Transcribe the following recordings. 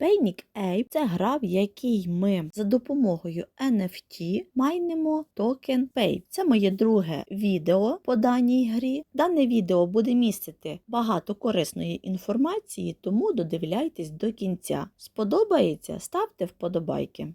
Panic Ape – це гра, в якій ми за допомогою NFT майнимо токен Pay. Це моє друге відео по даній грі. Дане відео буде містити багато корисної інформації, тому додивляйтесь до кінця. Сподобається? Ставте вподобайки.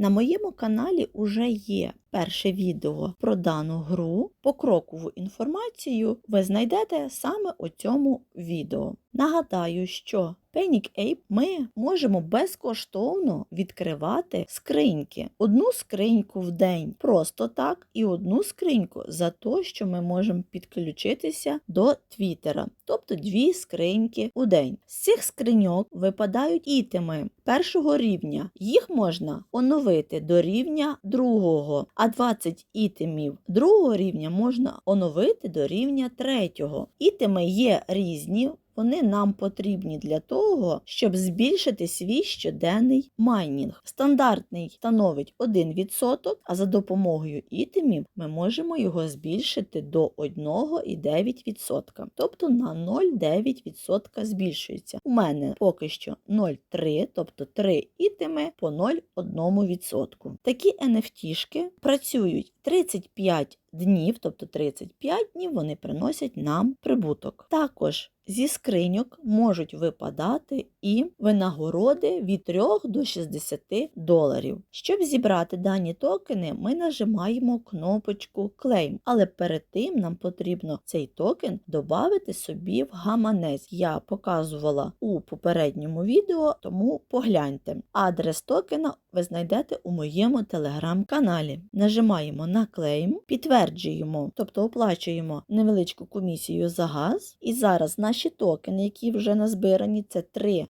На моєму каналі уже є перше відео про дану гру. Покрокову інформацію ви знайдете саме у цьому відео. Нагадаю, що Panic Ape ми можемо безкоштовно відкривати скриньки. Одну скриньку в день просто так, і одну скриньку за те, що ми можемо підключитися до Твіттера, тобто дві скриньки у день. З цих скриньок випадають ітеми першого рівня. Їх можна оновити до рівня другого, а 20 ітемів другого рівня можна оновити до рівня третього. Ітеми є різні. Вони нам потрібні для того, щоб збільшити свій щоденний майнінг. Стандартний становить 1%, а за допомогою ітемів ми можемо його збільшити до 1,9%. Тобто на 0,9% збільшується. У мене поки що 0,3, тобто 3 ітеми по 0,1%. Такі NFT-шки працюють 35 днів, тобто 35 днів вони приносять нам прибуток. Також зі скриньок можуть випадати і винагороди від 3 до 60 доларів. Щоб зібрати дані токени, ми нажимаємо кнопочку Claim, але перед тим нам потрібно цей токен додати собі в гаманець. Я показувала у попередньому відео, тому погляньте. Адрес токена ви знайдете у моєму телеграм-каналі. Нажимаємо на Claim, підтверджуємо, тобто оплачуємо невеличку комісію за газ. І зараз наші токени, які вже назбирані, це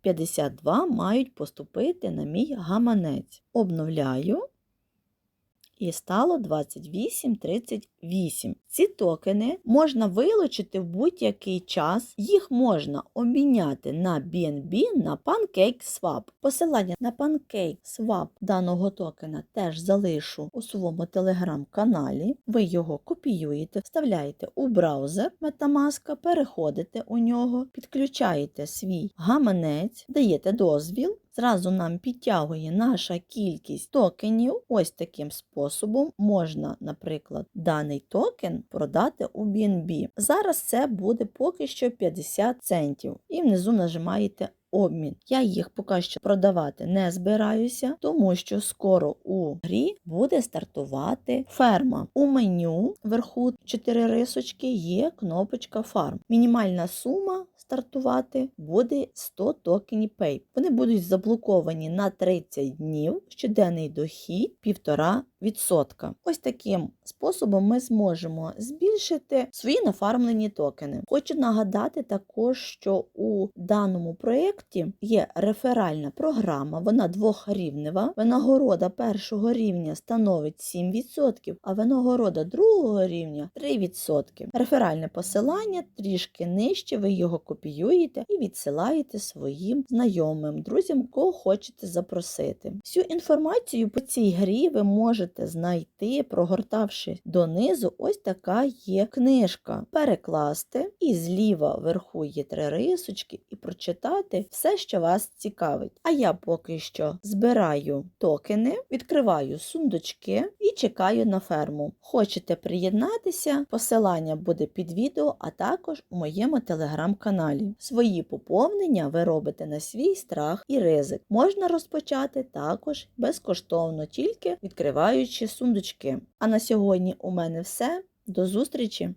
3,52, мають поступити на мій гаманець. Обновляю. І стало 28,38. Ці токени можна вилучити в будь-який час, їх можна обміняти на BNB на PancakeSwap. Посилання на PancakeSwap даного токена теж залишу у своєму телеграм-каналі. Ви його копіюєте, вставляєте у браузер Metamask, переходите у нього, підключаєте свій гаманець, даєте дозвіл. Зразу нам підтягує наша кількість токенів. Ось таким способом можна, наприклад, даний токен продати у BNB. Зараз це буде поки що 50 центів. І внизу нажимаєте обмін. Я їх поки що продавати не збираюся, тому що скоро у грі буде стартувати ферма. У меню вверху 4 рисочки є кнопочка фарм. Мінімальна сума стартувати буде 100 токенів Pay. Вони будуть заблоковані на 30 днів, щоденний дохід 1,5%. Ось таким способом ми зможемо збільшити свої нафармлені токени. Хочу нагадати також, що у даному проєкті є реферальна програма, вона двохрівнева. Винагорода першого рівня становить 7%, а винагорода другого рівня 3%. Реферальне посилання трішки нижче, ви його копіюєте і відсилаєте своїм знайомим, друзям, кого хочете запросити. Всю інформацію по цій грі ви можете знайти, прогортавши донизу, ось така є книжка. Перекласти і зліва вверху є три рисочки, і прочитати все, що вас цікавить. А я поки що збираю токени, відкриваю сундучки і чекаю на ферму. Хочете приєднатися? Посилання буде під відео, а також у моєму телеграм-каналі. Свої поповнення ви робите на свій страх і ризик. Можна розпочати також безкоштовно, тільки відкриваючи сундучки. А на сьогодні у мене все. До зустрічі!